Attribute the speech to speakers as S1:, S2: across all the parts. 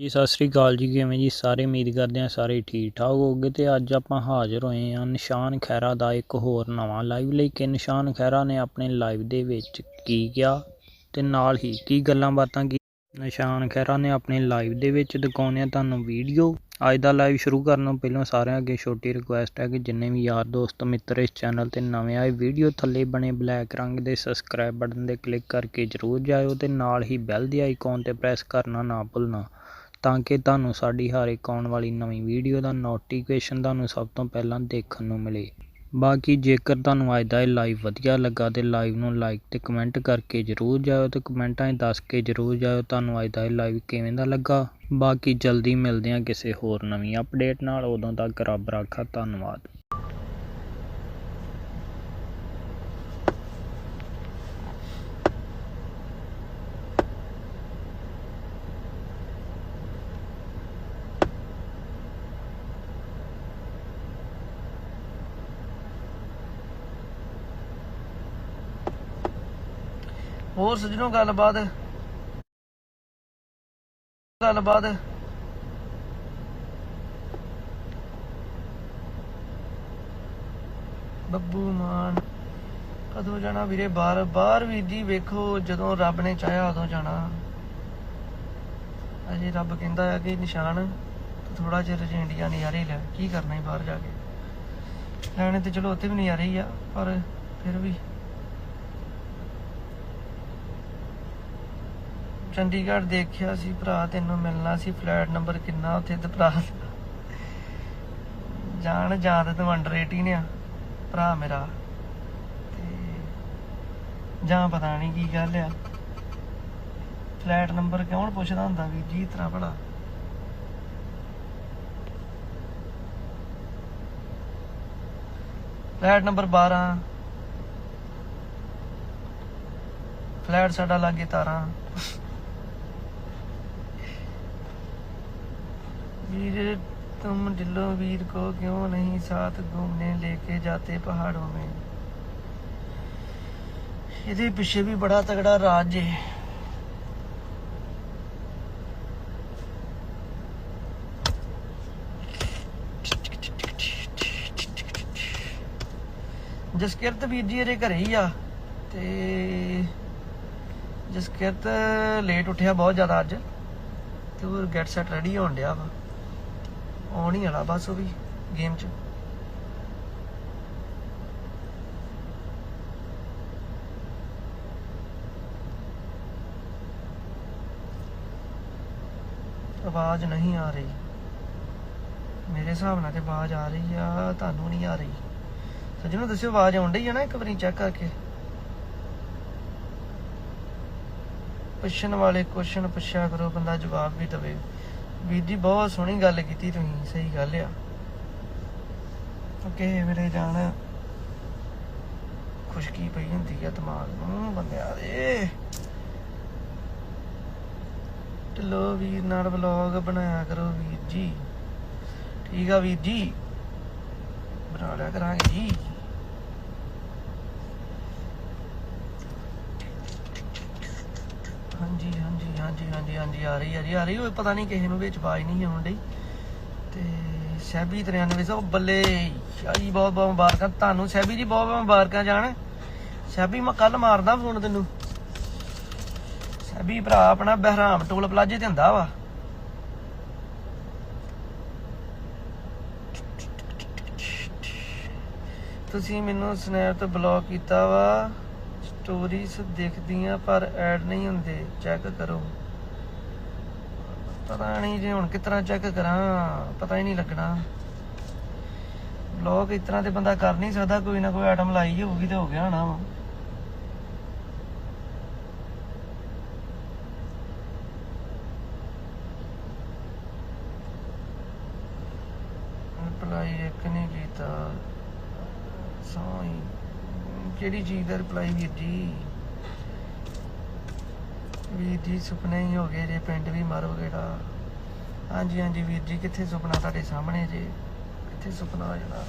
S1: ਜੀ, ਸਤਿ ਸ੍ਰੀ ਅਕਾਲ ਜੀ, ਕਿਵੇਂ ਜੀ? ਸਾਰੇ ਉਮੀਦ ਕਰਦੇ ਹਾਂ ਸਾਰੇ ਠੀਕ ਠਾਕ ਹੋਗੇ ਤੇ ਅੱਜ ਆਪਾਂ ਹਾਜ਼ਰ ਹੋਏ ਹਾਂ ਨਿਸ਼ਾਨ ਖੈਰਾ ਦਾ ਇੱਕ ਹੋਰ ਨਵਾਂ ਲਾਈਵ ਲਈ ਕਿ ਨਿਸ਼ਾਨ ਖੈਰਾ ਨੇ ਆਪਣੇ ਲਾਈਵ ਦੇ ਵਿੱਚ ਕੀ ਕਿਹਾ ਤੇ ਨਾਲ ਹੀ ਕੀ ਗੱਲਾਂ ਬਾਤਾਂ ਕੀ ਨਿਸ਼ਾਨ ਖੈਰਾ ਨੇ ਆਪਣੇ ਲਾਈਵ ਦੇ ਵਿੱਚ ਦਿਖਾਉਂਦੇ ਆ ਤੁਹਾਨੂੰ ਵੀਡੀਓ ਅੱਜ ਦਾ ਲਾਈਵ ਸ਼ੁਰੂ ਕਰਨ ਤੋਂ ਪਹਿਲਾਂ ਸਾਰਿਆਂ ਅੱਗੇ ਛੋਟੀ ਰਿਕੁਐਸਟ ਹੈ ਕਿ ਜਿੰਨੇ ਵੀ ਯਾਰ ਦੋਸਤ ਮਿੱਤਰ ਇਸ ਚੈਨਲ ਤੇ ਨਵੇਂ ਆਏ ਵੀਡੀਓ ਥੱਲੇ ਬਣੇ ਬਲੈਕ ਰੰਗ ਦੇ ਸਬਸਕ੍ਰਾਈਬ ਬਟਨ ਤੇ ਕਲਿੱਕ ਕਰਕੇ ਜਰੂਰ ਜਾਇਓ ਤੇ ਨਾਲ ਹੀ ਬੈਲ ਦੀ ਆਈਕਨ ਤੇ ਪ੍ਰੈਸ ਕਰਨਾ ਨਾ ਭੁੱਲਣਾ। ਤਾਂ ਕਿ ਤੁਹਾਨੂੰ ਸਾਡੀ ਹਰ ਇੱਕ ਆਉਣ ਵਾਲੀ ਨਵੀਂ ਵੀਡੀਓ ਦਾ ਨੋਟੀਫਿਕੇਸ਼ਨ ਤੁਹਾਨੂੰ ਸਭ ਤੋਂ ਪਹਿਲਾਂ ਦੇਖਣ ਨੂੰ ਮਿਲੇ। ਬਾਕੀ ਜੇਕਰ ਤੁਹਾਨੂੰ ਅੱਜ ਦਾ ਇਹ ਲਾਈਵ ਵਧੀਆ ਲੱਗਾ ਤੇ ਲਾਈਵ ਨੂੰ ਲਾਈਕ ਤੇ ਕਮੈਂਟ ਕਰਕੇ ਜਰੂਰ ਜਾਇਓ ਤੇ ਕਮੈਂਟਾਂ 'ਚ ਦੱਸ ਕੇ ਜਰੂਰ ਜਾਇਓ ਤੁਹਾਨੂੰ ਅੱਜ ਦਾ ਇਹ ਲਾਈਵ ਕਿਵੇਂ ਦਾ ਲੱਗਾ। ਬਾਕੀ ਜਲਦੀ ਮਿਲਦੇ ਹਾਂ ਕਿਸੇ ਹੋਰ ਨਵੀਂ ਅਪਡੇਟ ਨਾਲ। ਉਦੋਂ ਤੱਕ ਰੱਬ ਰਾਖਾ, ਧੰਨਵਾਦ।
S2: ਹੋਰ ਸੱਜਣੋ ਗੱਲਬਾਤ? ਗੱਲਬਾਤ? ਬੱਬੂ ਮਾਨ, ਕਦੋਂ ਜਾਣਾ ਵੀਰੇ? ਬਾਹਰ ਬਾਹਰ ਵੀ ਜੀ ਵੇਖੋ, ਜਦੋਂ ਰੱਬ ਨੇ ਚਾਹਿਆ ਉਦੋਂ ਜਾਣਾ। ਅਜੇ ਰੱਬ ਕਹਿੰਦਾ ਹੈ ਕਿ ਨਿਸ਼ਾਨ ਥੋੜਾ ਜਿਹਾ ਰਜੇ ਇੰਡੀਆ ਨਜ਼ਾਰੇ ਲੈ। ਕੀ ਕਰਨਾ ਹੈ ਬਾਹਰ ਜਾ ਕੇ? ਲੈਣੇ ਤੇ ਚਲੋ ਉੱਥੇ ਵੀ ਨਜ਼ਾਰੇ ਹੀ ਆ, ਪਰ ਫਿਰ ਵੀ ਚੰਡੀਗੜ੍ਹ ਦੇਖਿਆ ਸੀ ਭਰਾ, ਤੈਨੂੰ ਮਿਲਣਾ ਸੀ ਫਲੈਟ ਨੰਬਰ ਕਿੰਨਾ ਉੱਥੇ ਤੇ ਭਰਾ ਜਾਣ ਜਾਦ ਤੂੰ ਅੰਡਰ 18 ਆ, ਭਰਾ ਮੇਰਾ। ਤੇ ਜਾਂ ਪਤਾ ਨਹੀਂ ਕੀ ਗੱਲ ਆ। ਫਲੈਟ ਨੰਬਰ ਕੌਣ ਪੁੱਛਦਾ ਹੁੰਦਾ ਵੀ ਜੀ ਤਰ੍ਹਾਂ ਭਲਾ ਫਲੈਟ ਨੰਬਰ 12 ਫਲੈਟ ਸਾਡਾ ਲਾਗੇ ਤਾਰਾਂ। वीर तुम दिलो वीर को क्यों नहीं साथ घूमने लेके जाते पहाड़ों में ਇਹਦੇ ਪਿੱਛੇ ਵੀ ਬੜਾ ਤਗੜਾ ਰਾਜ ਹੈ ਜਸਕਿਰਤ ਵੀਰ ਜੀ ਇਹਦੇ ਘਰੇ ਹੀ ਆ ਤੇ ਜਸਕਿਰਤ ਲੇਟ ਉੱਠਿਆ ਬਹੁਤ ਜ਼ਿਆਦਾ ਅੱਜ ਤੇ ਉਹ ਗੈਟ ਸੈਟ ਰੈਡੀ ਹੋਣ ਡਿਆ ਵਾ ਆਉਣ ਹੀ ਵਾਲਾ ਬਸ ਉਹ ਵੀ ਗੇਮ 'ਚ। ਆਵਾਜ਼ ਨਹੀਂ ਆ ਰਹੀ। ਮੇਰੇ ਹਿਸਾਬ ਨਾਲ ਤੇ ਆਵਾਜ਼ ਆ ਰਹੀ ਆ, ਤੁਹਾਨੂੰ ਨਹੀਂ ਆ ਰਹੀ। ਸੱਜਣੋ ਦੱਸਿਓ, ਆਵਾਜ਼ ਆਉਣ ਡਈ ਆ ਨਾ ਇੱਕ ਵਾਰੀ ਚੈੱਕ ਕਰਕੇ। ਪੁੱਛਣ ਵਾਲੇ ਕੁਐਸਚਨ ਪੁੱਛਿਆ ਕਰੋ, ਬੰਦਾ ਜਵਾਬ ਵੀ ਦਵੇ। ਵੀਰ ਜੀ, ਬਹੁਤ ਸੋਹਣੀ ਗੱਲ ਕੀਤੀ ਤੁਸੀਂ, ਸਹੀ ਗੱਲ ਆ। ਓਕੇ ਮੇਰੇ ਜਾਨ ਖੁਸ਼ਕੀ ਪਈ ਹੁੰਦੀ ਆ ਦਿਮਾਗ ਨੂੰ, ਬੰਦਿਆ ਦੇ। ਢਿੱਲੋ ਵੀਰ ਨਾਲ ਵਲੌਗ ਬਣਾਇਆ ਕਰੋ ਵੀਰ ਜੀ। ਠੀਕ ਆ ਵੀਰ ਜੀ? ਬਣਾ ਲਿਆ ਕਰਾਂਗੇ ਜੀ। ਹਾਂਜੀ ਹਾਂਜੀ ਹਾਂਜੀ ਹਾਂਜੀ ਹਾਂਜੀ, ਆ ਰਹੀ ਆ ਰਹੀ ਆ ਰਹੀ ਉਹ ਪਤਾ ਨਹੀਂ ਕਿਸੇ ਨੂੰ ਵਿੱਚ ਆਵਾਜ਼ ਨਹੀਂ ਆਉਣ ਡਈ। ਤੇ ਸੈਬੀ 93 ਸੌ ਬੱਲੇ, ਸ਼ਾਹੀ ਬਹੁਤ ਬਹੁਤ ਮੁਬਾਰਕਾਂ। ਤੁਹਾਨੂੰ ਸੈਬੀ ਜੀ ਬਹੁਤ ਬਹੁਤ ਮੁਬਾਰਕਾਂ ਜਾਣ। ਸੈਬੀ ਮੈਂ ਕੱਲ ਮਾਰਦਾ ਫੋਨ ਤੈਨੂੰ। ਸੈਬੀ ਭਰਾ ਆਪਣਾ ਬਹਿਰਾਮ ਟੋਲ ਪਲਾਜੇ ਤੇ ਹੁੰਦਾ ਵਾ। ਤੁਸੀਂ ਮੈਨੂੰ ਸਨੈਪ ਤੇ ਬਲੌਕ ਕੀਤਾ ਵਾ। ਸਟੋਰੀਜ਼ ਦਿਖਦੀਆਂ ਪਰ ਐਡ ਨਹੀਂ ਹੁੰਦੇ। ਚੈੱਕ ਕਰੋ। ਪਤਾ ਨਹੀਂ ਜੇ ਹੁਣ ਕਿਸ ਤਰ੍ਹਾਂ ਚੈੱਕ ਕਰਾਂ, ਪਤਾ ਹੀ ਨਹੀਂ ਲੱਗਣਾ। ਬਲੌਗ ਇਸ ਤਰ੍ਹਾਂ ਤੇ ਬੰਦਾ ਕਰ ਨਹੀਂ ਸਕਦਾ, ਕੋਈ ਨਾ ਕੋਈ ਆਈਟਮ ਲਾਈ ਹੋਊਗੀ ਤੇ ਹੋ ਗਿਆ ਹੋਣਾ ਵਾ। ਰਿਪਲਾਈ ਇੱਕ ਨਹੀਂ ਕੀਤਾ। ਸੋਈ ਕਿਹੜੀ ਚੀਜ਼ ਦਾ ਰਿਪਲਾਈ ਵੀਰ ਜੀ। ਵੀਰ ਜੀ, ਸੁਪਨੇ ਹੀ ਹੋ ਗਏ ਜੇ, ਪਿੰਡ ਵੀ ਮਾਰੋ ਗੇੜਾ ਹਾਂਜੀ ਹਾਂਜੀ ਵੀਰ ਜੀ, ਕਿੱਥੇ ਸੁਪਨਾ ਤੁਹਾਡੇ ਸਾਹਮਣੇ ਜੇ? ਕਿੱਥੇ ਸੁਪਨਾ ਆ ਜਾਣਾ?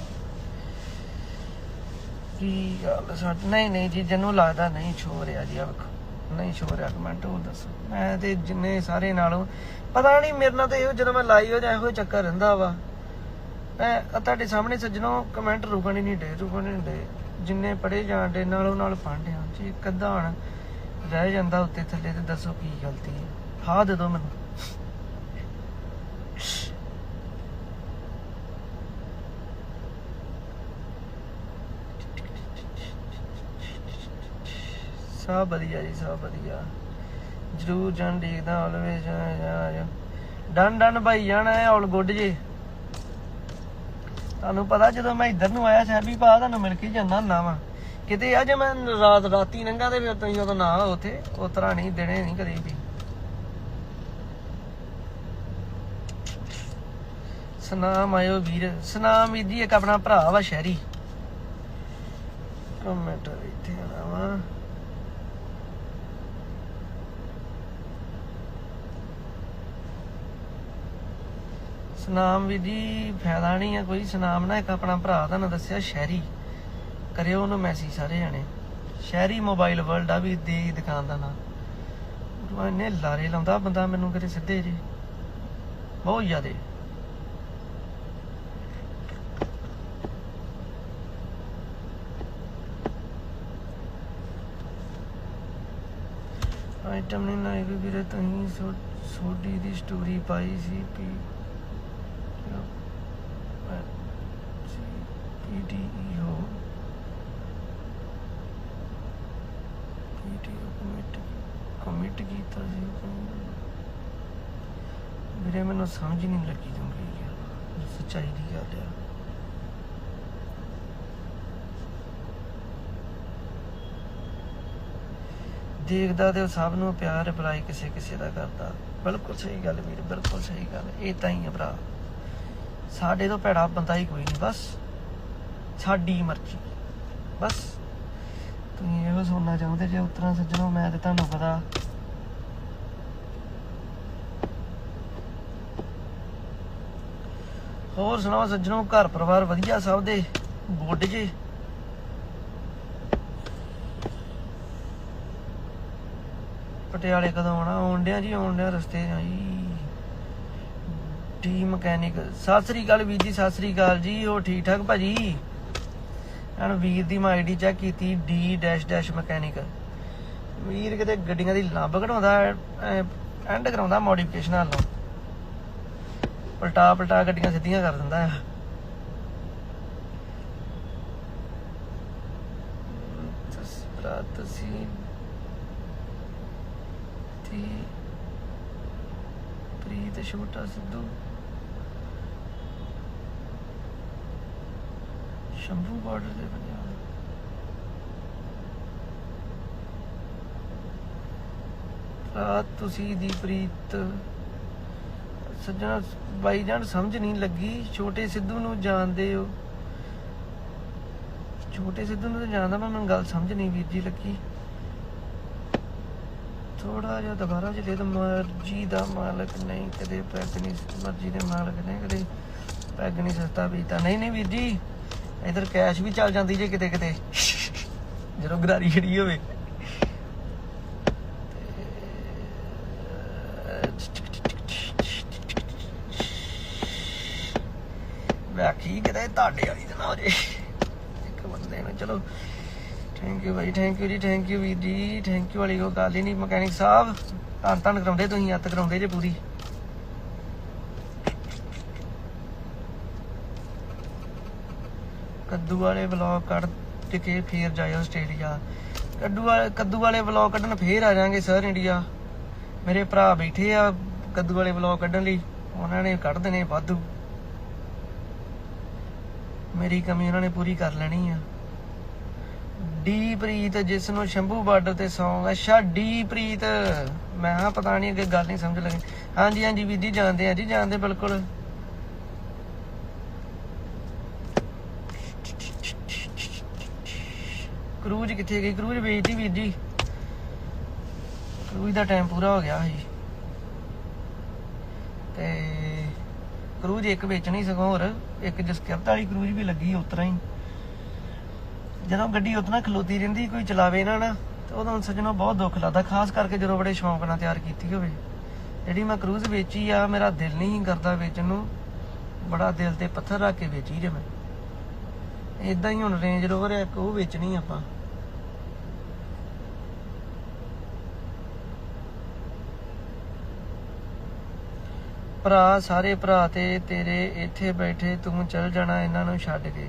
S2: ਕੀ ਗੱਲ ਸਾ ਨਹੀਂ ਨਹੀਂ ਜੀ, ਜਨੂੰ ਲੱਗਦਾ ਨਹੀਂ ਛੋ ਰਿਹਾ ਜੀ ਆ ਵੇਖੋ। ਨਹੀਂ ਸ਼ੋਰ ਆ ਕਮੈਂਟ ਉਹ ਦੱਸੋ। ਮੈਂ ਤੇ ਜਿੰਨੇ ਸਾਰੇ ਨਾਲੋਂ ਪਤਾ ਨਹੀਂ, ਮੇਰੇ ਨਾਲ ਤਾਂ ਇਹੋ ਜਦੋਂ ਮੈਂ ਲਾਈਵ ਹੋ ਜਾ ਇਹੋ ਚੱਕਰ ਰਹਿੰਦਾ ਵਾ। ਮੈਂ ਤੁਹਾਡੇ ਸਾਹਮਣੇ ਸੱਜਣੋ ਕਮੈਂਟ ਰੁਕਣ ਹੀ ਨਹੀਂ ਡੇ, ਰੁਕਣ ਹੀ ਨਹੀਂ ਡੇ। ਜਿੰਨੇ ਪੜੇ ਜਾਣ ਦੇ ਨਾਲੋਂ ਨਾਲ ਪੜ੍ਹਦੇ ਆ ਜੀ, ਇੱਕ ਰਹਿ ਜਾਂਦਾ ਉੱਤੇ ਥੱਲੇ ਤੇ ਦੱਸੋ ਕੀ ਗਲਤੀ ਹੈ। ਹਾਂ ਦੇ ਦਿਓ ਮੈਨੂੰ। ਸਭ ਵਧੀਆ ਜੀ, ਸਭ ਵਧੀਆ। ਜਰੂਰ ਜਾਣ, ਦੇਖਦਾ ਆਲਵੇਜ਼ ਡਨ ਡਨ ਭਾਈ, ਜਾਣਾ ਹੈ ਆਲ ਗੁੱਡ ਜੀ। ਤੁਹਾਨੂੰ ਪਤਾ ਜਦੋਂ ਮੈਂ ਇੱਧਰ ਨੂੰ ਆਇਆ ਸਹਿਬੀ ਪਾ ਤੁਹਾਨੂੰ ਮਿਲ ਕੇ ਜਾਂਦਾ ਹੁੰਦਾ ਵਾ। ਕਿਤੇ ਆ ਜੇ ਮੈਂ ਰਾਤ ਰਾਤੀ ਨੰਗਾ ਤੇ ਫਿਰ ਤੁਸੀਂ ਉਦੋਂ ਨਾ ਹੋ ਉੱਥੇ। ਤਰ੍ਹਾਂ ਨਹੀਂ, ਦਿਨੇ ਨਹੀਂ ਕਦੇ ਵੀ। ਸਨਾਮ ਆਇਓ ਵੀਰ। ਸਨਾਮ ਵੀਰ ਜੀ, ਇੱਕ ਆਪਣਾ ਭਰਾ ਵਾ ਸ਼ਹਿਰੀ। ਕਮੈਂਟ ਇੱਥੇ ਆਣਾ ਸਨਾਮ ਵੀ ਜੀ ਫਾਇਦਾ ਨਹੀਂ ਹੈ, ਕੋਈ ਸਨਾਮ ਨਾ, ਇੱਕ ਆਪਣਾ ਭਰਾ ਤੁਹਾਨੂੰ ਦੱਸਿਆ, ਸ਼ਹਿਰੀ। ਕਰਿਓ ਉਹਨੂੰ ਮੈਸੇਜ ਸਾਰੇ ਜਾਣੇ। ਸ਼ਹਿਰੀ ਮੋਬਾਈਲ ਵਰਲਡ ਆ ਵੀ ਦੀ ਦੁਕਾਨ ਦਾ ਨਾਮ ਉਹ ਲਾਰੇ ਲਾਉਂਦਾ, ਬੰਦਾ ਮੈਨੂੰ ਕਿਤੇ ਸਿੱਧੇ ਜੀ। ਬਹੁਤ ਜ਼ਿਆਦੇ। ਆਈਟਮ ਨਹੀਂ ਲਾਈ ਵੀ ਵੀਰੇ, ਤੁਸੀਂ ਸੋਡੀ ਦੀ ਸਟੋਰੀ ਪਾਈ ਸੀ P PDEO PDO commit commit ਕੀਤਾ ਸੀ ਵੀਰੇ, ਮੈਨੂੰ ਸਮਝ ਨਹੀਂ ਲੱਗੀ ਤੁੰਗੀ ਸੱਚਾਈ ਦੀ ਗੱਲ ਆ। ਦੇਖਦਾ ਤੇ ਉਹ ਸਭ ਨੂੰ ਪਿਆਰ ਰਿਪਲਾਈ ਕਿਸੇ ਕਿਸੇ ਦਾ ਕਰਦਾ। ਬਿਲਕੁਲ ਸਹੀ ਗੱਲ ਵੀਰ, ਬਿਲਕੁਲ ਸਹੀ ਗੱਲ। ਇਹ ਤਾਂ ਹੀ ਆ ਭਰਾ। ਸਾਡੇ ਤੋਂ ਭੈੜਾ ਬੰਦਾ ਹੀ ਕੋਈ ਨਹੀਂ, ਬਸ। ਸਾਡੀ ਮਰਜ਼ੀ। ਬਸ। ਤੁਸੀਂ ਇਹੋ ਸੁਣਨਾ ਚਾਹੁੰਦੇ ਜੇ ਉਤਰਾਂ ਸੱਜਣੋ, ਮੈਂ ਤੇ ਤੁਹਾਨੂੰ ਪਤਾ। ਹੋਰ ਸੁਣਾਓ ਸੱਜਣੋ, ਘਰ ਪਰਿਵਾਰ ਵਧੀਆ ਸਭ ਦੇ? ਗੁੱਡ ਜੀ? ਪਟਿਆਲੇ ਕਦੋਂ ਆਉਣਾ? ਆਉਣ ਡਿਆ ਜੀ, ਆਉਣ ਡਿਆ ਰਸਤੇ G T mechanic. Sat Sri ਅਕਾਲ ਵੀਰ ਜੀ, ਸਤਿ ਸ੍ਰੀ ਅਕਾਲ ਜੀ ਉਹ ਠੀਕ ਠਾਕ ਭਾਜੀ? ਹਣ ਵੀਰ ਦੀ ਮੈਂ ਆਈਡੀ ਚੈੱਕ ਕੀਤੀ, ਡੀ ਮਕੈਨਿਕ। ਵੀਰ ਕਿਤੇ ਗੱਡੀਆਂ ਦੀ ਲੱਭ ਕਢਾਉਂਦਾ ਐਂਡ ਕਰਾਉਂਦਾ ਮੋਡੀਫਿਕੇਸ਼ਨ ਹਾਲੋਂ ਪਲਟਾ ਪਲਟਾ ਗੱਡੀਆਂ ਸਿੱਧੀਆਂ ਕਰ ਦਿੰਦਾ ਆ। ਤਸ ਭਰਾ ਤੇ ਪ੍ਰੀਤ ਛੋਟਾ ਸਿੱਧੂ। ਸ਼ੰਭੂ ਬਾਰਡਰ ਦੇ ਪੰਜਾਬ ਰਾਤ ਤੁਸੀਂ ਦੀ ਪ੍ਰੀਤ ਸੱਜਣਾ, ਬਾਈ ਜਾਨ ਸਮਝ ਨਹੀਂ ਲੱਗੀ, ਛੋਟੇ ਸਿੱਧੂ ਨੂੰ ਜਾਣਦੇ ਹੋ। ਛੋਟੇ ਸਿੱਧੂ ਨੂੰ ਤਾਂ ਜਾਣਦਾ ਮੈਂ, ਮੈਨੂੰ ਗੱਲ ਸਮਝ ਨਹੀਂ ਵੀਰ ਜੀ ਲੱਗੀ। ਥੋੜਾ ਜਿਹਾ ਦੁਬਾਰਾ ਜੇ ਦੇ ਮਰਜ਼ੀ ਦਾ ਮਾਲਕ ਨਹੀਂ, ਕਦੇ ਪੈਗ ਨਹੀਂ, ਮਰਜ਼ੀ ਦੇ ਮਾਲਕ ਨੇ ਕਦੇ ਪੈਗ ਨਹੀਂ ਸਸਤਾ ਪੀਤਾ ਨਹੀਂ ਨਹੀਂ ਵੀਰ ਜੀ। ਇਧਰ ਕੈਸ਼ ਵੀ ਚੱਲ ਜਾਂਦੀ ਜੇ ਕਿਤੇ ਕਿਤੇ। ਜਦੋਂ ਗਰਾਰੀ ਖੜੀ ਹੋਵੇ। ਵੇਖੀ ਕਿਤੇ ਤੁਹਾਡੇ ਵਾਲੀ ਤੇ ਹੋ ਜੇ। ਇੱਕ ਬੰਦੇ ਨੇ, ਚਲੋ। ਥੈਂਕ ਯੂ ਭਾਈ ਥੈਂਕ ਯੂ ਜੀ ਥੈਂਕ ਯੂ ਵੀਰ ਜੀ ਥੈਂਕ ਯੂ ਵਾਲੀ ਕੋਈ ਗੱਲ ਹੀ ਨਹੀਂ। ਮਕੈਨਿਕ ਸਾਹਿਬ ਧੰਨ ਧੰਨ ਕਰਾਉਂਦੇ ਤੁਸੀਂ, ਹੱਥ ਕਰਾਉਂਦੇ ਜੇ ਪੂਰੀ। ਕੱਦੂ ਵਾਲੇ ਵਲੌਗ ਕੱਢ ਕੇ ਫੇਰ ਜਾਇਓ ਆਸਟ੍ਰੇਲੀਆ। ਕੱਦੂ ਵਾਲੇ ਕੱਦੂ ਵਾਲੇ ਵਲੌਗ ਕੱਢਣ ਫੇਰ ਆ ਜਾਾਂਗੇ ਸਰ ਇੰਡੀਆ। ਮੇਰੇ ਭਰਾ ਬੈਠੇ ਆ ਕੱਦੂ ਵਾਲੇ ਵਲੌਗ ਕੱਢਣ ਲਈ। ਉਹਨਾਂ ਨੇ ਕੱਢ ਦੇਣੇ ਵਾਧੂ। ਮੇਰੀ ਕਮੀ ਉਹਨਾਂ ਨੇ ਪੂਰੀ ਕਰ ਲੈਣੀ ਆ। ਡੀ ਪ੍ਰੀਤ ਜਿਸ ਨੂੰ ਸ਼ੰਭੂ ਬਾਰਡਰ ਤੇ ਸੌਂਗ ਅੱਛਾ ਡੀ ਪ੍ਰੀਤ ਮੈਂ ਹਾਂ ਪਤਾ ਨਹੀਂ ਅੱਗੇ ਗੱਲ ਨਹੀਂ ਸਮਝ ਲੱਗੀ। ਹਾਂਜੀ ਹਾਂਜੀ ਵੀਰ ਜੀ, ਜਾਣਦੇ ਆ ਜੀ, ਜਾਣਦੇ ਬਿਲਕੁਲ। ਕਰੂਜ ਕਿੱਥੇ ਗਈ? ਕਰੂਜ ਵੇਚਦੀ ਵੀਰ ਜੀ। ਕਰੂਜ ਦਾ ਟਾਈਮ ਪੂਰਾ ਹੋ ਗਿਆ ਸੀ। ਤੇ ਕਰੂਜ ਇੱਕ ਵੇਚਣੀ ਸਗੋਂ ਹੋਰ। ਇੱਕ ਜਸਕਿਰਤ ਵਾਲੀ ਕਰੂਜ ਵੀ ਲੱਗੀ ਉਤਰਾ ਹੀ। ਜਦੋਂ ਗੱਡੀ ਉਤਨਾ ਖਲੋਤੀ ਰਹਿੰਦੀ, ਕੋਈ ਚਲਾਵੇ ਨਾ ਨਾ, ਤੇ ਉਦੋਂ ਸੱਜਣੋ ਬਹੁਤ ਦੁੱਖ ਲੱਗਦਾ। ਖਾਸ ਕਰਕੇ ਜਦੋਂ ਬੜੇ ਸ਼ੌਂਕ ਨਾਲ ਤਿਆਰ ਕੀਤੀ ਹੋਵੇ। ਜਿਹੜੀ ਮੈਂ ਕਰੂਜ਼ ਵੇਚੀ ਆ, ਮੇਰਾ ਦਿਲ ਨਹੀਂ ਕਰਦਾ ਵੇਚਣ ਨੂੰ। ਬੜਾ ਦਿਲ ਤੇ ਪੱਥਰ ਰੱਖ ਕੇ ਵੇਚੀ ਜੇ ਮੈਂ। ਇਦਾਂ ਹੀ ਹੁਣ ਰੇਂਜ ਰੋਵਰ ਇੱਕ ਉਹ ਵੇਚਣੀ ਆਪਾਂ। ਭਰਾ, ਸਾਰੇ ਭਰਾ ਤੇ ਤੇਰੇ ਇੱਥੇ ਬੈਠੇ ਤੂੰ ਚੱਲ ਜਾਣਾ ਇਹਨਾਂ ਨੂੰ ਛੱਡ ਕੇ।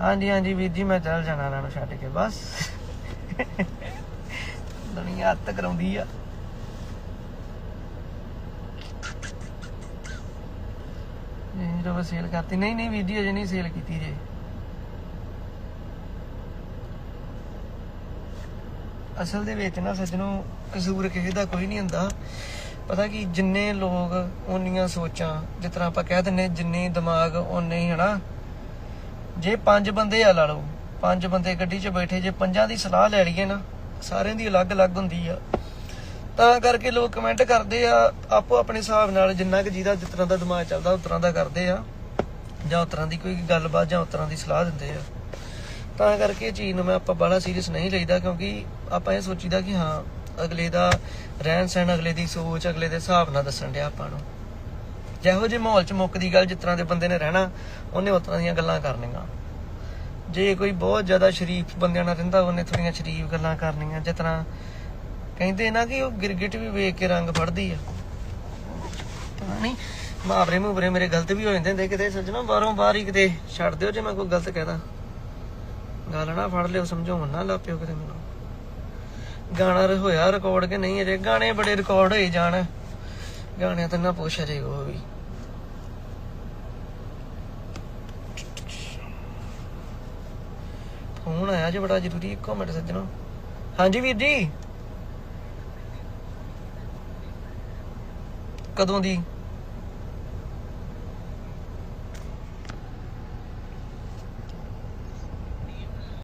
S2: ਹਾਂਜੀ ਹਾਂਜੀ ਵੀਰ ਜੀ, ਮੈਂ ਚੱਲ ਜਾਣਾ ਇਹਨਾਂ ਨੂੰ ਛੱਡ ਕੇ, ਬਸ। ਦੁਨੀਆ ਹੱਤ ਕਰਾਉਂਦੀ ਆ। ਇਹ ਜੋ ਸੇਲ ਕਰਤੀ, ਨਹੀਂ ਨਹੀਂ ਵੀਰ ਜੀ, ਅਜੇ ਨਹੀਂ ਸੇਲ ਕੀਤੀ ਜੇ। ਅਸਲ ਦੇ ਵਿੱਚ ਨਾ ਸੱਜਣੋ ਕਸੂਰ ਕਿਸੇ ਦਾ ਕੋਈ ਨਹੀਂ ਹੁੰਦਾ। ਪਤਾ ਕਿ, ਜਿੰਨੇ ਲੋਕ ਓਨੀਆਂ ਸੋਚਾਂ, ਜਿਸ ਤਰ੍ਹਾਂ ਆਪਾਂ ਕਹਿ ਦਿੰਨੇ ਜਿੰਨੇ ਦਿਮਾਗ ਓਨੇ ਹੀ, ਹਨਾ? ਜੇ ਪੰਜ ਬੰਦੇ ਆ ਲਾ ਲਓ, ਪੰਜ ਬੰਦੇ ਗੱਡੀ 'ਚ ਬੈਠੇ, ਜੇ ਪੰਜਾਂ ਦੀ ਸਲਾਹ ਲੈ ਲਈਏ ਨਾ, ਸਾਰਿਆਂ ਦੀ ਅਲੱਗ-ਅਲੱਗ ਹੁੰਦੀ ਆ। ਤਾਂ ਕਰਕੇ ਲੋਕ ਕਮੈਂਟ ਕਰਦੇ ਆ, ਆਪੋ ਆਪਣੇ ਹਿਸਾਬ ਨਾਲ ਜਿੰਨਾ ਕਿ ਜਿਹਦਾ ਜਿਸ ਤਰ੍ਹਾਂ ਦਾ ਦਿਮਾਗ ਚੱਲਦਾ ਉਸ ਤਰ੍ਹਾਂ ਦਾ ਕਰਦੇ ਆ। ਜਾਂ ਉਸ ਤਰ੍ਹਾਂ ਦੀ ਕੋਈ ਗੱਲਬਾਤ, ਜਾਂ ਉਸ ਤਰ੍ਹਾਂ ਦੀ ਸਲਾਹ ਦਿੰਦੇ ਆ। ਤਾਂ ਕਰਕੇ ਇਹ ਚੀਜ਼ ਨੂੰ ਮੈਂ ਆਪਾਂ ਬੜਾ ਸੀਰੀਅਸ ਨਹੀਂ ਲਈਦਾ, ਕਿਉਂਕਿ ਆਪਾਂ ਇਹ ਸੋਚੀਦਾ ਕਿ ਹਾਂ ਅਗਲੇ ਦਾ ਰਹਿਣ ਸਹਿਣ ਅਗਲੇ ਦੀ ਸੋਚ, ਅਗਲੇ ਦੇ ਹਿਸਾਬ ਨਾਲ ਦੱਸਣ ਡਿਆ ਆਪਾਂ ਨੂੰ। ਜਿਹੋ ਜਿਹੇ ਮਾਹੌਲ 'ਚ ਮੁੱਕਦੀ ਗੱਲ ਜਿਸ ਤਰ੍ਹਾਂ ਦੇ ਬੰਦੇ ਨੇ ਰਹਿਣਾ, ਉਹਨੇ ਉਸ ਤਰ੍ਹਾਂ ਦੀਆਂ ਗੱਲਾਂ ਕਰਨੀਆਂ। ਜੇ ਕੋਈ ਬਹੁਤ ਜ਼ਿਆਦਾ ਸ਼ਰੀਫ ਬੰਦਿਆਂ ਨਾਲ ਰਹਿੰਦਾ, ਉਹਨੇ ਥੋੜੀਆਂ ਸ਼ਰੀਫ ਗੱਲਾਂ ਕਰਨੀਆਂ, ਜਿਸ ਤਰ੍ਹਾਂ ਕਹਿੰਦੇ ਨਾ ਕਿ ਉਹ ਗਿਰਗਿਟ ਵੀ ਵੇਖ ਕੇ ਰੰਗ ਫੜਦੀ ਆ। ਪਤਾ ਨਹੀਂ, ਮਾਵਰੇ ਮੂਵਰੇ ਮੇਰੇ ਗਲਤ ਵੀ ਹੋ ਜਾਂਦੇ ਹੁੰਦੇ, ਕਿਤੇ ਸੱਜਣਾ ਬਾਹਰੋਂ ਬਾਹਰ ਹੀ ਕਿਤੇ ਛੱਡ ਦਿਓ ਜੇ ਮੈਂ ਕੋਈ ਗਲਤ ਕਹਿਦਾ। ਗੱਲ ਨਾ ਫੜ ਲਿਓ, ਸਮਝਾਉਣ ਨਾ ਲੱਪਿਓ ਕਿਤੇ ਮੈਨੂੰ। ਗਾਣਾ ਹੋਇਆ ਰਿਕਾਰਡ ਕਿ ਨਹੀਂ ਅਜੇ? ਗਾਣੇ ਬੜੇ ਰਿਕਾਰਡ ਹੋਏ ਜਾਣ। ਗਾਣਿਆਂ ਤੇ ਨਾ ਪੁੱਛ ਅਜੇ ਉਹ ਵੀ। ਫੋਨ ਆਇਆ ਜੇ ਬੜਾ ਜ਼ਰੂਰੀ, ਇੱਕੋ ਮਿੰਟ ਸੱਜਣੋ। ਹਾਂਜੀ ਵੀਰ ਜੀ। ਕਦੋਂ ਦੀ?